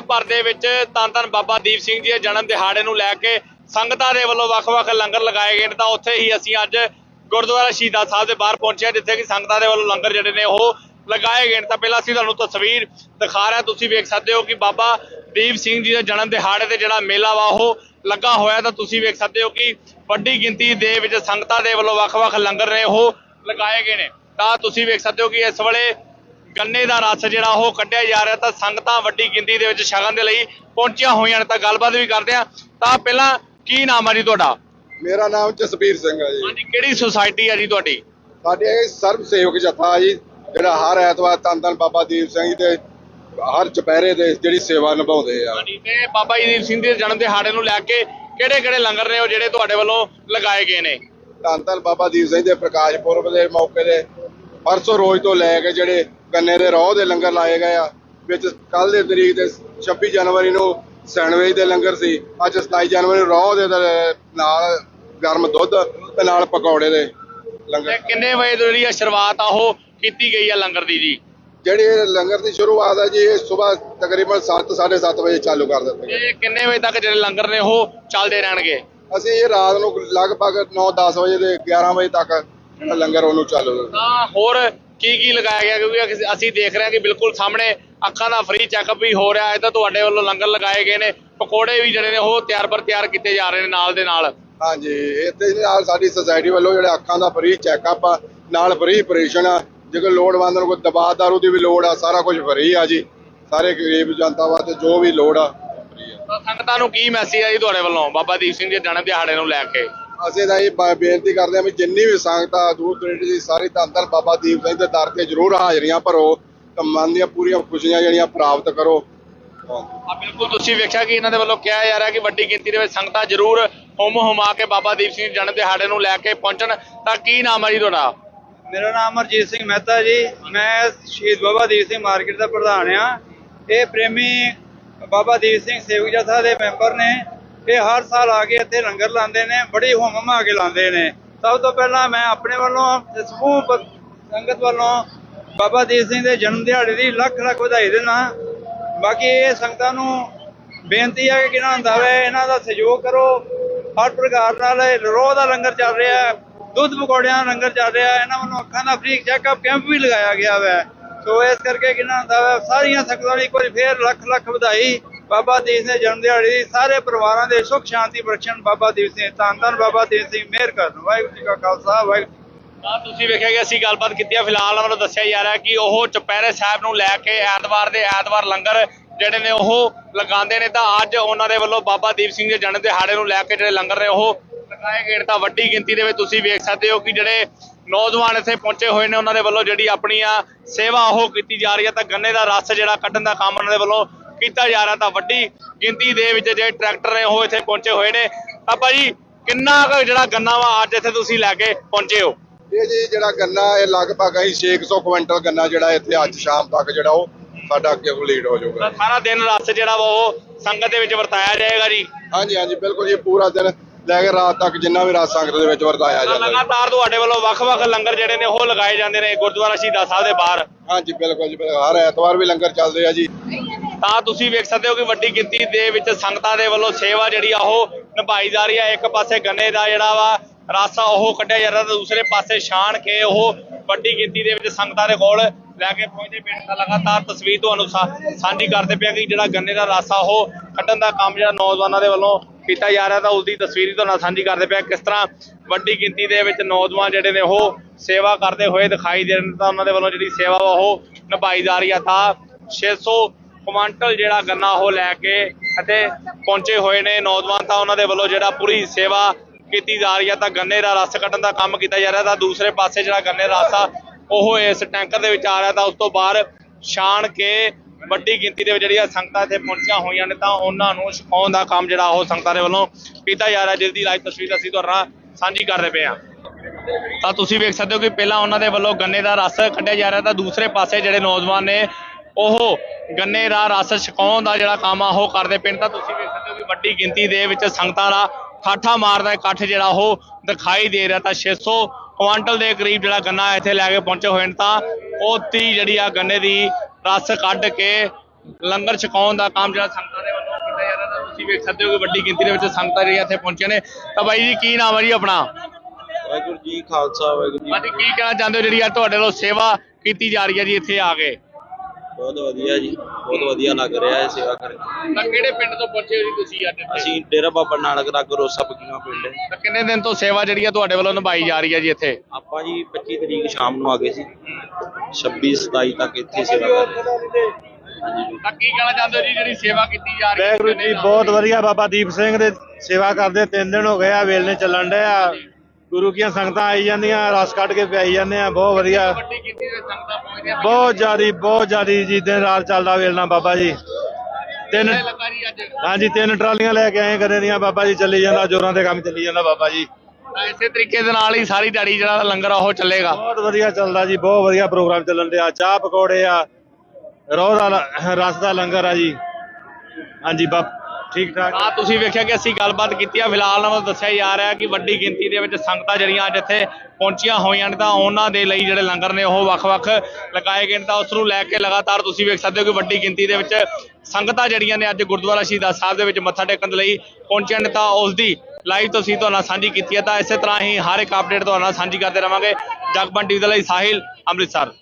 ਦੁਨੀਆ ਭਰ ਦੇ ਵਿੱਚ ਧੰਨ ਧੰਨ ਬਾਬਾ ਦੀਪ ਸਿੰਘ ਜੀ ਦੇ ਜਨਮ ਦਿਹਾੜੇ ਨੂੰ ਲੈ ਕੇ ਸੰਗਤਾਂ ਦੇ ਵੱਲੋਂ ਵੱਖ-ਵੱਖ ਲੰਗਰ ਲਗਾਏ ਗਏ ਨੇ। ਤਾਂ ਉੱਥੇ ਹੀ ਅਸੀਂ ਅੱਜ ਗੁਰਦੁਆਰਾ ਸ਼ਹੀਦਾਂ ਸਾਹਿਬ ਦੇ ਬਾਹਰ ਪਹੁੰਚੇ ਜਿੱਥੇ ਕਿ ਸੰਗਤਾਂ ਦੇ ਵੱਲੋਂ ਲੰਗਰ ਜਿਹੜੇ ਨੇ ਉਹ ਲਗਾਏ ਗਏ ਨੇ। ਤਾਂ ਪਹਿਲਾਂ ਅਸੀਂ ਤੁਹਾਨੂੰ ਤਸਵੀਰ ਦਿਖਾ ਰਹੇ ਹਾਂ ਤੁਸੀਂ ਵੇਖ ਸਕਦੇ ਹੋ ਕਿ ਬਾਬਾ ਦੀਪ ਸਿੰਘ ਜੀ ਦੇ ਜਨਮ ਦਿਹਾੜੇ ਤੇ ਜਿਹੜਾ ਮੇਲਾ ਵਾ ਉਹ ਲੱਗਾ ਹੋਇਆ। ਤਾਂ ਤੁਸੀਂ ਵੇਖ ਸਕਦੇ ਹੋ ਕਿ ਵੱਡੀ ਗਿਣਤੀ ਦੇ ਵਿੱਚ ਸੰਗਤਾਂ ਦੇ ਵੱਲੋਂ ਵੱਖ-ਵੱਖ ਲੰਗਰ ਨੇ ਉਹ ਲਗਾਏ ਗਏ ਨੇ। ਤਾਂ ਤੁਸੀਂ ਵੇਖ ਸਕਦੇ ਹੋ ਕਿ ਇਸ ਵੇਲੇ ਗੰਨੇ ਦਾ ਰਸ ਜਿਹੜਾ ਉਹ ਕੱਢਿਆ ਜਾ ਰਿਹਾ ਤਾਂ ਸੰਗਤਾਂ ਵੱਡੀ ਗਿਣਤੀ ਦੇ ਵਿੱਚ ਸ਼ਗਨ ਦੇ ਲਈ ਪਹੁੰਚੀਆਂ ਹੋਈਆਂ ਨੇ ਤਾਂ ਗੱਲਬਾਤ ਵੀ ਕਰਦੇ ਆ ਤਾਂ ਪਹਿਲਾਂ ਕੀ ਨਾਮ ਆ ਜੀ ਤੁਹਾਡਾ? ਮੇਰਾ ਨਾਮ ਜਸਬੀਰ ਸਿੰਘ ਹੈ ਜੀ। ਹਾਂਜੀ ਕਿਹੜੀ ਸੁਸਾਇਟੀ ਆ ਜੀ ਤੁਹਾਡੀ? ਸਾਡੇ ਸਰਬ ਸੇਵਕ ਜਥਾ ਜੀ ਜਿਹੜਾ ਹਰ ਐਤਵਾਰ ਧੰਨ ਧੰਨ ਬਾਬਾ ਦੀਪ ਸਿੰਘ ਜੀ ਦੇ ਹਰ ਚੁਪਹਿਰੇ ਦੇ ਜਿਹੜੀ ਸੇਵਾ ਨਿਭਾਉਂਦੇ ਆ। ਹਾਂਜੀ ਤੇ ਬਾਬਾ ਜੀ ਦੀਪ ਸਿੰਘ ਦੇ ਜਨਮ ਦਿਹਾੜੇ ਨੂੰ ਲੈ ਕੇ ਕਿਹੜੇ ਕਿਹੜੇ ਲੰਗਰ ਨੇ ਉਹ ਜਿਹੜੇ ਤੁਹਾਡੇ ਵੱਲੋਂ ਲਗਾਏ ਗਏ ਨੇ? ਧੰਨ ਧੰਨ ਬਾਬਾ ਦੀਪ ਸਿੰਘ ਦੇ ਪ੍ਰਕਾਸ਼ ਪੁਰਬ ਦੇ ਮੌਕੇ ਦੇ ਪਰਸੋਂ ਰੋਜ਼ ਤੋਂ ਲੈ ਕੇ ਜਿਹੜੇ ਗੰਨੇ ਦੇ ਰੋਹ ਦੇ ਲੰਗਰ ਲਾਏ ਗਏ ਆ। ਵਿੱਚ ਕੱਲ ਦੇ ਤਰੀਕ ਤੇ 26 ਜਨਵਰੀ ਨੂੰ ਸੈਂਡਵਿਚ ਦੇ ਲੰਗਰ ਸੀ। ਅੱਜ 27 ਜਨਵਰੀ ਨੂੰ ਰੋਹ ਦੇ ਨਾਲ ਗਰਮ ਦੁੱਧ ਤੇ ਨਾਲ ਪਕੌੜੇ ਦੇ ਲੰਗਰ। ਕਿੰਨੇ ਵਜੇ ਤੋਂ ਜਿਹੜੀ ਆ ਸ਼ੁਰੂਆਤ ਆ ਉਹ ਕੀਤੀ ਗਈ ਆ ਲੰਗਰ ਦੀ ਜੀ? ਜਿਹੜੀ ਇਹ ਲੰਗਰ ਦੀ ਸ਼ੁਰੂਆਤ ਹੈ ਜੀ ਇਹ ਸਵੇਰ ਤਕਰੀਬਨ 7 7:30 ਵਜੇ ਚਾਲੂ ਕਰ ਦਿੱਤੇ ਤੇ ਕਿੰਨੇ ਵਜੇ ਤੱਕ ਜਿਹੜੇ ਲੰਗਰ ਨੇ ਉਹ ਚੱਲਦੇ ਰਹਿਣਗੇ? ਅਸੀਂ ਇਹ ਰਾਤ ਨੂੰ ਲਗਭਗ 9-10 ਵਜੇ ਦੇ 11 ਵਜੇ ਤੱਕ ਜਿਹੜਾ ਲੰਗਰ ਉਹਨੂੰ ਚਾਲੂ ਤਾਂ ਹੋਰ ਕੀ ਕੀ ਲਗਾਇਆ ਗਿਆ ਕਿਉਂਕਿ ਅਸੀਂ- ਦੇਖ ਰਹੇ ਹਾਂ ਕਿ ਬਿਲਕੁਲ ਸਾਹਮਣੇ ਅੱਖਾਂ ਦਾ ਫ੍ਰੀ ਚੈੱਕਅਪ ਵੀ ਹੋ ਰਿਹਾ ਹੈ ਤਾਂ ਤੁਹਾਡੇ ਵੱਲੋਂ ਲੰਗਰ ਲਗਾਏ ਗਏ ਨੇ ਪਕੌੜੇ ਵੀ ਜਿਹੜੇ ਨੇ ਉਹ ਤਿਆਰ ਪਰ ਤਿਆਰ ਕੀਤੇ ਜਾ ਰਹੇ ਨੇ ਨਾਲ ਦੇ ਨਾਲ। ਹਾਂਜੀ ਇੱਥੇ ਨਾਲ ਸਾਡੀ ਸੁਸਾਇਟੀ ਵੱਲੋਂ ਜਿਹੜੇ ਅੱਖਾਂ ਦਾ ਫ੍ਰੀ ਚੈੱਕਅਪ ਆ ਨਾਲ ਫ੍ਰੀ ਆਪਰੇਸ਼ਨ ਆ ਜੇਕਰ ਲੋੜਵੰਦ ਨੂੰ ਕੋਈ ਦਵਾ ਦਾਰੂ ਦੀ ਵੀ ਲੋੜ ਆ ਸਾਰਾ ਕੁਝ ਫ੍ਰੀ ਆ ਜੀ। ਸਾਰੇ ਗਰੀਬ ਜਨਤਾ ਵਾਸਤੇ ਜੋ ਵੀ ਲੋੜ ਆ ਆ। ਸੰਗਤਾਂ ਨੂੰ ਕੀ ਮੈਸੇਜ ਹੈ ਜੀ ਤੁਹਾਡੇ ਵੱਲੋਂ? ਬਾਬਾ ਦੀਪ ਸਿੰਘ ਜੀ ਦੇ ਜਨਮ ਦਿਹਾੜੇ ਨੂੰ ਲੈ ਕੇ। ਅਸੀਂ ਤਾਂ ਇਹ ਬ- ਬੇਨਤੀ ਕਰਦੇ ਹਾਂ ਵੀ ਜਿੰਨੀ ਵੀ ਸੰਗਤ ਆ ਦੂਰ ਦਰੇਡੇ ਦੀ ਸਾਰੀ ਧੰਨ ਧੰਨ ਬਾਬਾ ਦੀਪ ਸਿੰਘ ਦੇ ਦਰ ਤੇ ਜ਼ਰੂਰ ਹਾਜ਼ਰੀਆਂ ਭਰੋ ਤੇ ਮਨ ਦੀਆਂ ਪੂਰੀਆਂ ਖੁਸ਼ੀਆਂ ਜਿਹੜੀਆਂ ਪ੍ਰਾਪਤ ਕਰੋ। ਹਾਂ। ਆ ਬਿਲਕੁਲ ਤੁਸੀਂ ਵੇਖਿਆ ਕਿ ਇਹਨਾਂ ਦੇ ਵੱਲੋਂ ਕਿਹਾ ਜਾ ਰਿਹਾ ਕਿ ਵੱਡੀ ਗਿਣਤੀ ਦੇ ਵਿੱਚ ਸੰਗਤਾਂ ਜ਼ਰੂਰ ਹੁਮ ਹੁਮਾ ਕੇ ਬਾਬਾ ਦੀਪ ਸਿੰਘ ਜੀ ਜਨਮ ਦਿਹਾੜੇ ਨੂੰ ਲੈ ਕੇ ਪਹੁੰਚਣ। ਤਾਂ ਕੀ ਨਾਮ ਹੈ ਜੀ ਤੁਹਾਡਾ? ਮੇਰਾ ਨਾਮ ਹਰਜੀਤ ਸਿੰਘ ਮਹਿਤਾ ਜੀ। ਮੈਂ ਸ਼ਹੀਦ ਬਾਬਾ ਦੀਪ ਸਿੰਘ ਮਾਰਕੀਟ ਦਾ ਪ੍ਰਧਾਨ ਆ ਇਹ ਪ੍ਰੇਮੀ ਬਾਬਾ ਦੀਪ ਸਿੰਘ ਸੇਵਕ ਜਥਾ ਦੇ ਮੈਂਬਰ ਨੇ। ਇਹ ਹਰ ਸਾਲ ਆ ਕੇ ਇੱਥੇ ਲੰਗਰ ਲਾਉਂਦੇ ਨੇ, ਬੜੀ ਹੁਮਮ ਆ ਕੇ ਲਾਉਂਦੇ ਨੇ। ਸਭ ਤੋਂ ਪਹਿਲਾਂ ਮੈਂ ਆਪਣੇ ਵੱਲੋਂ ਸਮੂਹ ਸੰਗਤ ਵੱਲੋਂ ਬਾਬਾ ਦੀਪ ਸਿੰਘ ਦੇ ਜਨਮ ਦਿਹਾੜੇ ਦੀ ਲੱਖ ਲੱਖ ਵਧਾਈ ਦਿੰਦਾ ਬਾਕੀ ਇਹ ਸੰਗਤਾਂ ਨੂੰ ਬੇਨਤੀ ਹੈ ਕਿ ਕਿਹਨਾਂ ਹੁੰਦਾ ਇਹਨਾਂ ਦਾ ਸਹਿਯੋਗ ਕਰੋ। ਹਰ ਪ੍ਰਕਾਰ ਨਾਲ ਰੋਹ ਦਾ ਲੰਗਰ ਚੱਲ ਰਿਹਾ ਹੈ, ਦੁੱਧ ਪਕੌੜਿਆਂ ਦਾ ਲੰਗਰ ਚੱਲ ਰਿਹਾ ਹੈ, ਇਹਨਾਂ ਵੱਲੋਂ ਅੱਖਾਂ ਦਾ ਫ੍ਰੀ ਚੈੱਕਅਪ ਕੈਂਪ ਵੀ ਲਗਾਇਆ ਗਿਆ ਹੈ। ਸੋ ਇਸ ਕਰਕੇ ਕਿਹਨਾਂ ਹੁੰਦਾ ਵੇ ਸਾਰੀਆਂ ਸੰਗਤਾਂ ਲਈ ਕੋਈ ਫੇਰ ਲੱਖ ਲੱਖ ਵਧਾਈ ਬਾਬਾ ਦੀਪ ਸਿੰਘ ਜਨਮ ਦਿਹਾੜੇ ਦੀ ਸਾਰੇ ਪਰਿਵਾਰਾਂ ਦੇ ਸੁਖ, ਸ਼ਾਂਤੀ, ਬਖਸ਼ਣ ਬਾਬਾ ਦੀਪ ਸਿੰਘ। ਧੰਨ ਧੰਨ ਬਾਬਾ ਦੀਪ ਸਿੰਘ, ਮਿਹਰ ਕਰਨ। ਵਾਹਿਗੁਰੂ ਜੀ ਕਾ ਖਾਲਸਾ, ਵਾਹਿਗੁਰੂ ਤਾਂ ਤੁਸੀਂ ਵੇਖਿਆ ਕਿ ਅਸੀਂ ਗੱਲਬਾਤ ਕੀਤੀ ਆ, ਫਿਲਹਾਲ ਵੱਲੋਂ ਦੱਸਿਆ ਜਾ ਰਿਹਾ ਕਿ ਉਹ ਚੁਪਹਿਰੇ ਸਾਹਿਬ ਨੂੰ ਲੈ ਕੇ ਐਤਵਾਰ ਦੇ ਐਤਵਾਰ ਲੰਗਰ ਜਿਹੜੇ ਨੇ ਉਹ ਲਗਾਉਂਦੇ ਨੇ। ਤਾਂ ਅੱਜ ਉਹਨਾਂ ਦੇ ਵੱਲੋਂ ਬਾਬਾ ਦੀਪ ਸਿੰਘ ਦੇ ਜਨਮ ਦਿਹਾੜੇ ਨੂੰ ਲੈ ਕੇ ਜਿਹੜੇ ਲੰਗਰ ਨੇ, ਉਹ ਲਗਾਏ ਗਏ ਨੇ। ਤਾਂ ਵੱਡੀ ਗਿਣਤੀ ਦੇ ਵਿੱਚ ਤੁਸੀਂ ਵੇਖ ਸਕਦੇ ਹੋ ਕਿ ਜਿਹੜੇ ਨੌਜਵਾਨ ਇੱਥੇ ਪਹੁੰਚੇ ਹੋਏ ਨੇ, ਉਹਨਾਂ ਦੇ ਵੱਲੋਂ ਜਿਹੜੀ ਆਪਣੀਆਂ ਸੇਵਾ ਉਹ ਕੀਤੀ ਜਾ ਰਹੀ ਹੈ। ਤਾਂ ਗੰਨੇ ਦਾ ਰਸ ਜਿਹੜਾ ਕੱਢਣ ਦਾ ਕੰਮ ਉਹਨਾਂ ਦੇ ਵੱਲੋਂ ਕੀਤਾ ਜਾ ਰਿਹਾ ਤਾਂ ਵੱਡੀ ਗਿਣਤੀ ਦੇ ਵਿੱਚ ਜਿਹੜੇ ਟਰੈਕਟਰ ਨੇ ਉਹ ਇੱਥੇ ਪਹੁੰਚੇ ਹੋਏ ਨੇ। ਤਾਂ ਭਾਜੀ ਕਿੰਨਾ ਕੁ ਜਿਹੜਾ ਗੰਨਾ ਵਾ ਅੱਜ ਇੱਥੇ ਤੁਸੀਂ ਲੈ ਕੇ ਪਹੁੰਚੇ ਹੋ? ਇਹ ਜੀ ਜਿਹੜਾ ਗੰਨਾ ਇਹ ਲਗਭਗ ਅਸੀਂ 600 ਕੁਇੰਟਲ ਗੰਨਾ ਜਿਹੜਾ ਇੱਥੇ ਅੱਜ ਸ਼ਾਮ ਤੱਕ ਜਿਹੜਾ ਉਹ ਸਾਡਾ ਅੱਗੇ ਕੰਪਲੀਟ ਹੋ ਜਾਊਗਾ। ਸਾਰਾ ਦਿਨ ਰਸ ਜਿਹੜਾ ਵਾ ਉਹ ਸੰਗਤ ਦੇ ਵਿੱਚ ਵਰਤਾਇਆ ਜਾਏਗਾ ਜੀ? ਹਾਂਜੀ ਹਾਂਜੀ ਬਿਲਕੁਲ ਜੀ ਪੂਰਾ ਦਿਨ ਲੈ ਕੇ ਰਾਤ ਤੱਕ ਜਿੰਨਾ ਵੀ ਰਾਤ ਸੰਗਤ ਦੇ ਵਿੱਚ ਵਰਤਾਇਆ ਜਾਂਦਾ। ਲਗਾਤਾਰ ਤੁਹਾਡੇ ਵੱਲੋਂ ਵੱਖ-ਵੱਖ ਲੰਗਰ ਜਿਹੜੇ ਨੇ ਉਹ ਲਗਾਏ ਜਾਂਦੇ ਨੇ ਗੁਰਦੁਆਰਾ ਸ਼ਹੀਦਾਂ ਸਾਹਿਬ ਦੇ ਬਾਹਰ। ਹਾਂਜੀ ਬਿਲਕੁਲ ਜੀ। ਹਰ ਐਤਵਾਰ ਵੀ ਲੰਗਰ ਚੱਲਦੇ ਆ ਜੀ। ਤਾਂ ਤੁਸੀਂ ਵੇਖ ਸਕਦੇ ਹੋ ਕਿ ਵੱਡੀ ਗਿਣਤੀ ਦੇ ਵਿੱਚ ਸੰਗਤਾਂ ਦੇ ਵੱਲੋਂ ਸੇਵਾ ਜਿਹੜੀ ਆ ਉਹ ਨਿਭਾਈ ਜਾ ਰਹੀ ਹੈ ਇੱਕ ਪਾਸੇ ਗੰਨੇ ਦਾ ਜਿਹੜਾ ਵਾ ਰਸ ਉਹ ਕੱਢਿਆ ਜਾ ਰਿਹਾ ਤੇ ਦੂਸਰੇ ਪਾਸੇ ਛਾਣ ਕੇ ਉਹ ਵੱਡੀ ਗਿਣਤੀ ਦੇ ਵਿੱਚ ਸੰਗਤਾਂ ਦੇ ਕੋਲ ਲੈ ਕੇ ਪਹੁੰਚੇ। ਪਿੰਡ ਦਾ ਲਗਾਤਾਰ ਤਸਵੀਰ ਤੁਹਾਨੂੰ ਸਾਂਝੀ ਕਰਦੇ ਪਿਆ ਕਿ ਜਿਹੜਾ ਗੰਨੇ ਦਾ ਰਸ ਉਹ ਕੱਢਣ ਦਾ ਕੰਮ ਜਿਹੜਾ ਨੌਜਵਾਨਾਂ ਦੇ ਵੱਲੋਂ ਕੀਤਾ ਜਾ ਰਿਹਾ ਤਾਂ ਉਸ ਦੀ ਤਸਵੀਰ ਹੀ ਤੁਹਾਨੂੰ ਸਾਂਝੀ ਕਰਦੇ ਪਿਆ ਕਿਸ ਤਰ੍ਹਾਂ ਵੱਡੀ ਗਿਣਤੀ ਦੇ ਵਿੱਚ ਨੌਜਵਾਨ ਜਿਹੜੇ ਨੇ ਉਹ ਸੇਵਾ ਕਰਦੇ ਹੋਏ ਦਿਖਾਈ ਦੇ ਰਹੇ ਨੇ ਤਾਂ ਉਹਨਾਂ ਦੇ ਵੱਲੋਂ ਜਿਹੜੀ ਸੇਵਾ ਵਾ ਉਹ ਨਿਭਾਈ ਜਾ ਰਹੀ ਆ। ਤਾਂ 600 ਕੁਆਂਟਲ ਜਿਹੜਾ ਗੰਨਾ ਉਹ ਲੈ ਕੇ ਅਤੇ ਪਹੁੰਚੇ ਹੋਏ ਨੇ। ਨੌਜਵਾਨ ਤਾਂ ਉਹਨਾਂ ਦੇ ਵੱਲੋਂ ਜਿਹੜਾ ਪੂਰੀ ਸੇਵਾ ਕੀਤੀ ਜਾ ਰਹੀ ਹੈ, ਤਾਂ ਗੰਨੇ ਦਾ ਰਸ ਕੱਢਣ ਦਾ ਕੰਮ ਕੀਤਾ ਜਾ ਰਿਹਾ। ਤਾਂ ਦੂਸਰੇ ਪਾਸੇ ਜਿਹੜਾ ਗੰਨੇ ਦਾ ਰਸ ਆ, ਉਹ ਇਸ ਟੈਂਕਰ ਦੇ ਵਿੱਚ ਆ ਰਿਹਾ। ਤਾਂ ਉਸ ਤੋਂ ਬਾਅਦ ਛਾਣ ਕੇ ਵੱਡੀ ਗਿਣਤੀ ਦੇ ਵਿੱਚ ਜਿਹੜੀਆਂ ਸੰਗਤਾਂ ਇੱਥੇ ਪਹੁੰਚੀਆਂ ਹੋਈਆਂ ਨੇ, ਤਾਂ ਉਹਨਾਂ ਨੂੰ ਛਕਾਉਣ ਦਾ ਕੰਮ ਜਿਹੜਾ ਉਹ ਸੰਗਤਾਂ ਦੇ ਵੱਲੋਂ ਕੀਤਾ ਜਾ ਰਿਹਾ। ਜਿਸ ਦੀ ਲਾਈਵ ਤਸਵੀਰ ਅਸੀਂ ਤੁਹਾਡੇ ਨਾਲ ਸਾਂਝੀ ਰਹੇ ਪਏ ਹਾਂ। ਤਾਂ ਤੁਸੀਂ ਵੇਖ ਸਕਦੇ ਹੋ ਕਿ ਪਹਿਲਾਂ ਉਹਨਾਂ ਦੇ ਵੱਲੋਂ ਗੰਨੇ ਦਾ ਰਸ ਕੱਢਿਆ ਜਾ ਰਿਹਾ। ਤਾਂ ਦੂਸਰੇ ਪਾਸੇ ਜਿਹੜੇ ਨੌਜਵਾਨ ਨੇ ਉਹ ਗੰਨੇ ਦਾ ਰਸ ਛਕਾਉਣ ਦਾ ਜਿਹੜਾ ਕੰਮ ਆ ਉਹ ਕਰਦੇ ਨੇ ਤਾਂ ਤੁਸੀਂ ਵੇਖ ਸਕਦੇ ਹੋ ਕਿ ਵੱਡੀ ਗਿਣਤੀ ਦੇ ਵਿੱਚ ਸੰਗਤਾਂ ਦਾ ਠਾਠਾ ਮਾਰਦਾ ਇਕੱਠ ਜਿਹੜਾ ਉਹ ਦਿਖਾਈ ਦੇ ਰਿਹਾ। ਤਾਂ 600 ਕੁਆਂਟਲ ਦੇ ਕਰੀਬ ਜਿਹੜਾ ਗੰਨਾ ਇੱਥੇ ਲੈ ਕੇ ਪਹੁੰਚੇ ਹੋਏ ਨੇ ਤਾਂ ਉਹ 30 ਜਿਹੜੀ ਆ ਗੰਨੇ ਦੀ ਰਸ ਕੱਢ ਕੇ ਲੰਗਰ ਛਕਾਉਣ ਦਾ ਕੰਮ ਜਿਹੜਾ ਸੰਗਤਾਂ ਦੇ ਵੱਲੋਂ ਕੀਤਾ ਜਾ ਰਿਹਾ। ਤਾਂ ਤੁਸੀਂ ਵੇਖ ਸਕਦੇ ਹੋ ਕਿ ਵੱਡੀ ਗਿਣਤੀ ਦੇ ਵਿੱਚ ਸੰਗਤਾਂ ਜਿਹੜੀਆਂ ਇੱਥੇ ਪਹੁੰਚੀਆਂ ਨੇ। ਤਾਂ ਬਾਈ ਜੀ ਕੀ ਨਾਮ ਹੈ ਜੀ ਆਪਣਾ? ਵਾਹਿਗੁਰੂ ਜੀ ਖਾਲਸਾ ਵਾਹਿਗੁਰੂ ਜੀ ਕੀ ਕਹਿਣਾ ਚਾਹੁੰਦੇ ਹੋ ਜਿਹੜੀ ਆ ਤੁਹਾਡੇ ਵੱਲੋਂ ਸੇਵਾ ਕੀਤੀ ਜਾ ਰਹੀ ਹੈ ਜੀ ਇੱਥੇ ਆ ਕੇ? ਬਹੁਤ ਵਧੀਆ ਜੀ ਬਹੁਤ ਵਧੀਆ ਲੱਗ ਰਿਹਾ ਹੈ ਸੇਵਾ ਕਰਕੇ ਤਾਂ ਕਿਹੜੇ ਪਿੰਡ ਤੋਂ ਪਹੁੰਚੇ ਹੋ ਜੀ ਤੁਸੀਂ ਅੱਜ ਇੱਥੇ? ਅਸੀਂ ਡੇਰਾ ਬਾਬਾ ਨਾਨਕ ਰੱਗ ਰੋਸਾ ਬਕੀਆਂ ਪਿੰਡ ਹੈ। ਤਾਂ ਕਿੰਨੇ ਦਿਨ ਤੋਂ ਸੇਵਾ ਜਿਹੜੀ ਆ ਤੁਹਾਡੇ ਵੱਲੋਂ ਨਿਭਾਈ ਜਾ ਰਹੀ ਹੈ ਜੀ ਇੱਥੇ ਆਪਾਂ ਜੀ 25 ਤਰੀਕ ਸ਼ਾਮ ਨੂੰ ਆ ਗਏ ਸੀ 26 27 ਤੱਕ ਇੱਥੇ ਸੇਵਾ ਕਰ ਰਹੇ ਹਾਂ। ਹਾਂਜੀ ਤਾਂ ਕੀ ਕਹਿਣਾ ਚਾਹੁੰਦੇ ਹੋ ਜੀ ਜਿਹੜੀ ਸੇਵਾ ਕੀਤੀ ਜਾ ਰਹੀ ਹੈ ਵਾਹਿਗੁਰੂ ਜੀ ਬਹੁਤ ਵਧੀਆ ਬਾਬਾ ਦੀਪ ਸਿੰਘ ਦੇ ਸੇਵਾ ਕਰਦੇ ਤਿੰਨ ਦਿਨ ਹੋ ਗਏ ਆ ਵੇਲਨੇ ਚੱਲਣ ਡਏ ਆ ਗੁਰੂ ਕੀਆਂ ਸੰਗਤਾਂ ਆਈ ਜਾਂਦੀਆਂ ਰਸ ਕੱਢ ਕੇ ਪਿਆਈ ਜਾਂਦੇ ਆ ਬਹੁਤ ਵਧੀਆ। ਵੱਡੀ ਗਿਣਤੀ ਦੇ ਸੰਗਤਾਂ ਪਹੁੰਚਦੀਆਂ ਬਹੁਤ ਜ਼ਿਆਦੀ ਬਹੁਤ ਜ਼ਿਆਦੀ ਜੀ ਦਿਨ ਰਾਤ ਚੱਲਦਾ ਵੇਲਣਾ ਬਾਬਾ ਜੀ। ਤਿੰਨ ਅੱਜ? ਹਾਂਜੀ ਤਿੰਨ ਟਰਾਲੀਆਂ ਲੈ ਕੇ ਆਏ ਕਰੇ ਦੀਆਂ ਬਾਬਾ ਜੀ ਚੱਲੀ ਜਾਂਦਾ ਜੋਰਾਂ ਦੇ ਕੰਮ ਚੱਲੀ ਜਾਂਦਾ ਬਾਬਾ ਜੀ। ਤਾਂ ਇਸੇ ਤਰੀਕੇ ਦੇ ਨਾਲ ਹੀ ਸਾਰੀ ਦਿਹਾੜੀ ਜਿਹੜਾ ਲੰਗਰ ਆ ਉਹ ਚੱਲੇਗਾ। ਬਹੁਤ ਵਧੀਆ ਚੱਲਦਾ ਜੀ ਬਹੁਤ ਵਧੀਆ ਪ੍ਰੋਗਰਾਮ ਚੱਲਣ ਡਿਆ। ਚਾਹ ਪਕੌੜੇ ਆ ਰੋਹ ਦਾ ਰਸ ਦਾ ਲੰਗਰ ਆ ਜੀ। ਹਾਂਜੀ ਬਾਪ ਠੀਕ ਠਾਕ ਆ ਤੁਸੀਂ ਵੇਖਿਆ ਕਿ ਅਸੀਂ ਗੱਲਬਾਤ ਕੀਤੀ ਆ, ਫਿਲਹਾਲ ਨਾਲ ਦੱਸਿਆ ਜਾ ਰਿਹਾ ਕਿ ਵੱਡੀ ਗਿਣਤੀ ਦੇ ਵਿੱਚ ਸੰਗਤਾਂ ਜਿਹੜੀਆਂ ਅੱਜ ਇੱਥੇ ਪਹੁੰਚੀਆਂ ਹੋਈਆਂ ਨੇ, ਤਾਂ ਉਹਨਾਂ ਦੇ ਲਈ ਜਿਹੜੇ ਲੰਗਰ ਨੇ, ਉਹ ਵੱਖ-ਵੱਖ ਲਗਾਏ ਗਏ ਨੇ, ਤਾਂ ਉਸ ਨੂੰ ਲੈ ਕੇ ਲਗਾਤਾਰ ਤੁਸੀਂ ਵੇਖ ਸਕਦੇ ਹੋ ਕਿ ਵੱਡੀ ਗਿਣਤੀ ਦੇ ਵਿੱਚ ਸੰਗਤਾਂ ਜਿਹੜੀਆਂ ਨੇ ਅੱਜ ਗੁਰਦੁਆਰਾ ਸ਼ਹੀਦਾਂ ਸਾਹਿਬ ਦੇ ਵਿੱਚ ਮੱਥਾ ਟੇਕਣ ਦੇ ਲਈ ਪਹੁੰਚੀਆਂ ਨੇ, ਤਾਂ ਉਸ ਦੀ ਲਾਈਵ ਤੁਸੀਂ ਤੁਹਾਡੇ ਨਾਲ ਸਾਂਝੀ ਕੀਤੀ ਹੈ ਤਾਂ ਇਸੇ ਤਰ੍ਹਾਂ ਹੀ ਹਰ ਇੱਕ ਅਪਡੇਟ ਤੁਹਾਡੇ ਨਾਲ ਸਾਂਝੀ ਕਰਦੇ ਰਵਾਂਗੇ। ਜਗਬਨ ਟੀਵੀ ਦੇ ਲਈ ਸਾਹਿਲ, ਅੰਮ੍ਰਿਤਸਰ।